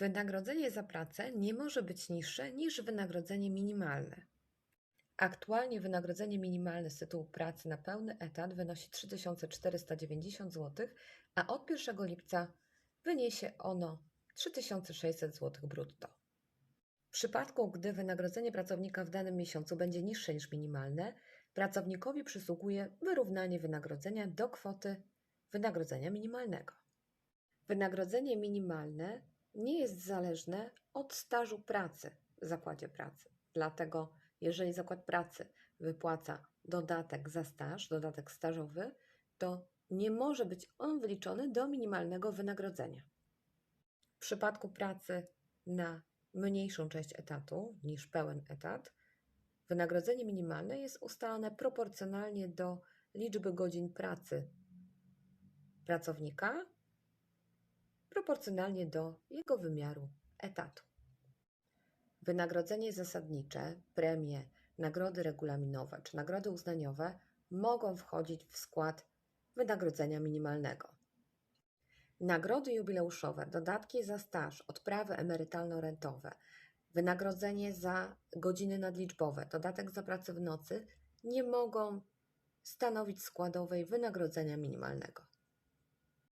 Wynagrodzenie za pracę nie może być niższe niż wynagrodzenie minimalne. Aktualnie wynagrodzenie minimalne z tytułu pracy na pełny etat wynosi 3490 zł, a od 1 lipca wyniesie ono 3600 zł brutto. W przypadku, gdy wynagrodzenie pracownika w danym miesiącu będzie niższe niż minimalne, pracownikowi przysługuje wyrównanie wynagrodzenia do kwoty wynagrodzenia minimalnego. Wynagrodzenie minimalne nie jest zależne od stażu pracy w zakładzie pracy. Dlatego, jeżeli zakład pracy wypłaca dodatek za staż, dodatek stażowy, to nie może być on wliczony do minimalnego wynagrodzenia. W przypadku pracy na mniejszą część etatu niż pełen etat, wynagrodzenie minimalne jest ustalane proporcjonalnie do liczby godzin pracy pracownika proporcjonalnie do jego wymiaru etatu. Wynagrodzenie zasadnicze, premie, nagrody regulaminowe czy nagrody uznaniowe mogą wchodzić w skład wynagrodzenia minimalnego. Nagrody jubileuszowe, dodatki za staż, odprawy emerytalno-rentowe, wynagrodzenie za godziny nadliczbowe, dodatek za pracę w nocy nie mogą stanowić składowej wynagrodzenia minimalnego.